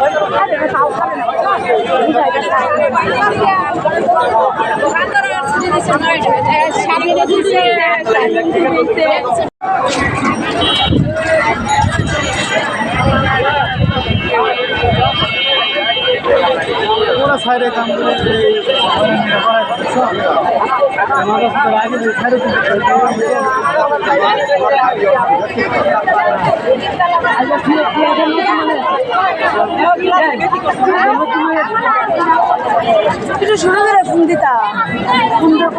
পুরো সাইডে কাম করে দিচ্ছ। আমার কাছে সাইডে শুরু করে ফোন দিতা। ফোন দিয়ে